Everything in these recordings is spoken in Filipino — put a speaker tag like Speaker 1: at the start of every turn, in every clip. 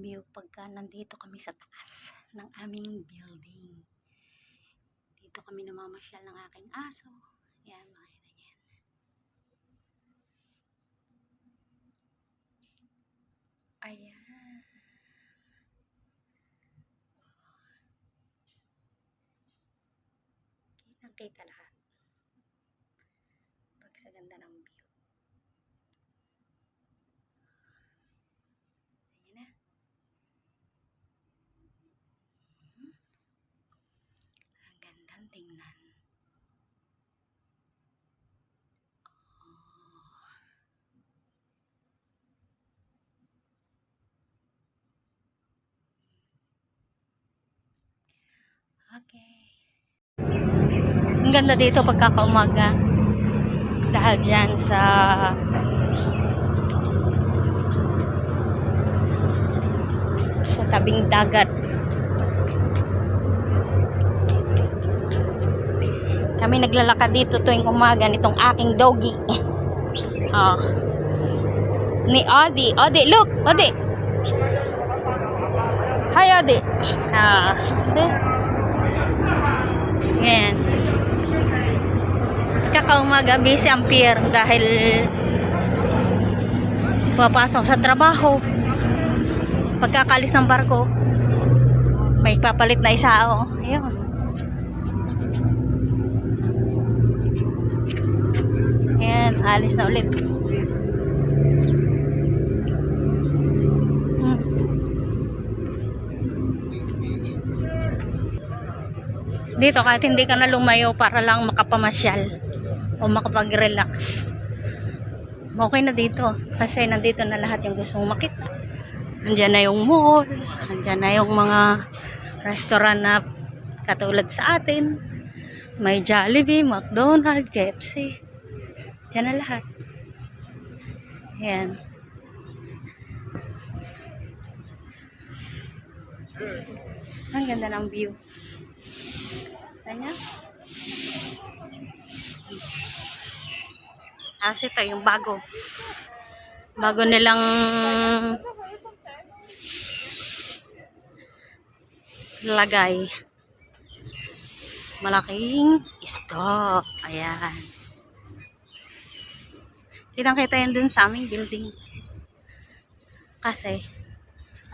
Speaker 1: Ang view pagka nandito kami sa taas ng aming building. Dito kami namamasyal ng aking aso. Yan, makita niyan. Ayan. Kitang kita lahat. Pag sa ganda ng view. Ang gandang tingnan. Oh. Okay. Ang ganda dito pagkakaumaga. Dahil dyan sa sa tabing dagat. Kami naglalakad dito tuwing umaga nitong aking doggy. Oh. Ni Odi. Odi, look! Odi! Hi, Odi! Ah, see? Yan. Kakaumaga, busy ang pier dahil papasok sa trabaho. Pagkakalis ng barko, may papalit na isa. Oh. Ayun. Ayan, alis na ulit. Dito kahit hindi ka na lumayo para lang makapamasyal o makapag-relax. Okay na dito kasi nandito na lahat yung gusto mong makita. Andiyan na yung mall, andiyan na yung mga restaurant na katulad sa atin. May Jollibee, McDonald's, KFC. Diyan na lahat. Ayan. Ang ganda ng view. Kanya? Kasi ito yung bago. Bago nilang lagay. Malaking stop. Ayan. Kitang kita yan dun sa aming building. Kasi,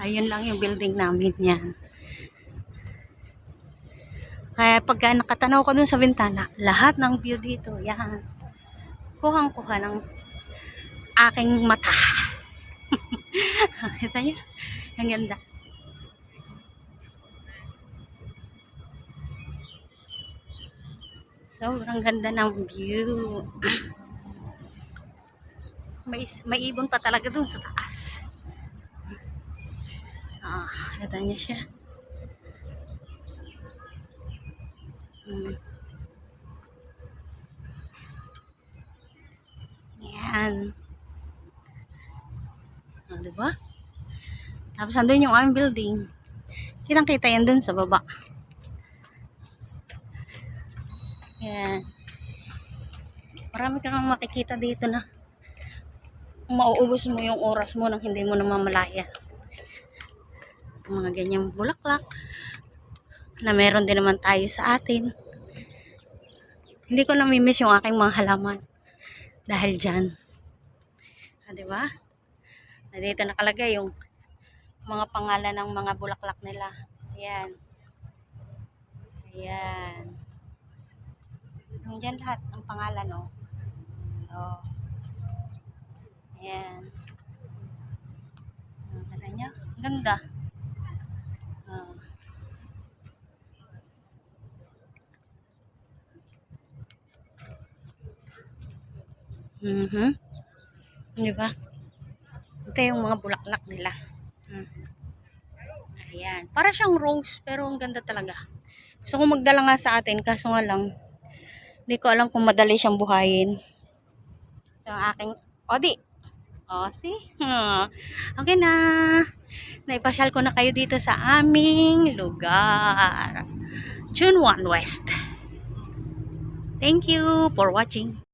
Speaker 1: ayun lang yung building namin yan. Kaya pagka nakatanaw ko dun sa bintana, lahat ng view dito, yan. Kuhang-kuha ng aking mata. Kita niyo? Ang ganda. Sobrang ganda ng view. May, may ibon pa talaga dun sa taas. Ah, kita niyo siya. Hmm. Yan. Ah, diba? Tapos andun yung aming building. Kitang kita yan dun sa baba. Yan. Marami kang makikita dito na mauubos mo yung oras mo nang hindi mo namamalaya. Yung mga ganyang bulaklak na meron din naman tayo sa atin. Hindi ko namimiss yung aking mga halaman dahil dyan. Ah, di ba? Dito nakalagay yung mga pangalan ng mga bulaklak nila. Ayan. Ayan. Nandiyan lahat ang pangalan, oh. Oh. Ayan. Oh, Kata niya? Ang Ganda. Oh. Mhm. Di ba? Ito yung mga bulaklak nila. Hmm. Ayan. Para siyang rose, pero ang ganda talaga. Gusto ko magdala nga sa atin, kaso nga lang, hindi ko alam kung madali siyang buhayin. Ito ang aking, Odi! O, see? Okay na. Naipasyal ko na kayo dito sa aming lugar. June 1 West. Thank you for watching.